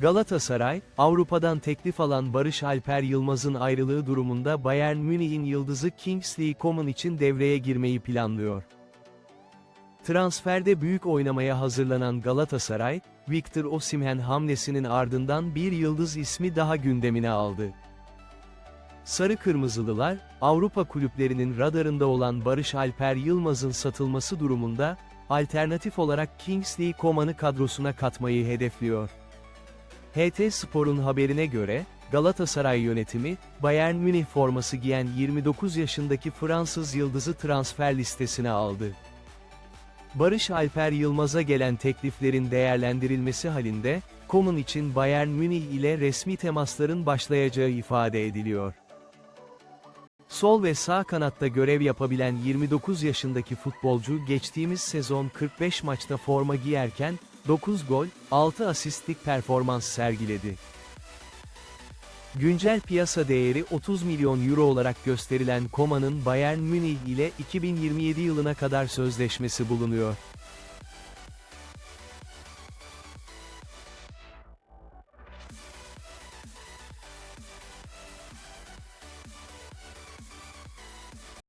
Galatasaray, Avrupa'dan teklif alan Barış Alper Yılmaz'ın ayrılığı durumunda Bayern Münih'in yıldızı Kingsley Coman için devreye girmeyi planlıyor. Transferde büyük oynamaya hazırlanan Galatasaray, Victor Osimhen hamlesinin ardından bir yıldız ismi daha gündemine aldı. Sarı Kırmızılılar, Avrupa kulüplerinin radarında olan Barış Alper Yılmaz'ın satılması durumunda, alternatif olarak Kingsley Coman'ı kadrosuna katmayı hedefliyor. HT Spor'un haberine göre, Galatasaray yönetimi, Bayern Münih forması giyen 29 yaşındaki Fransız yıldızı transfer listesine aldı. Barış Alper Yılmaz'a gelen tekliflerin değerlendirilmesi halinde, Coman için Bayern Münih ile resmi temasların başlayacağı ifade ediliyor. Sol ve sağ kanatta görev yapabilen 29 yaşındaki futbolcu geçtiğimiz sezon 45 maçta forma giyerken, 9 gol, 6 asistlik performans sergiledi. Güncel piyasa değeri 30 milyon euro olarak gösterilen Koma'nın Bayern Münih ile 2027 yılına kadar sözleşmesi bulunuyor.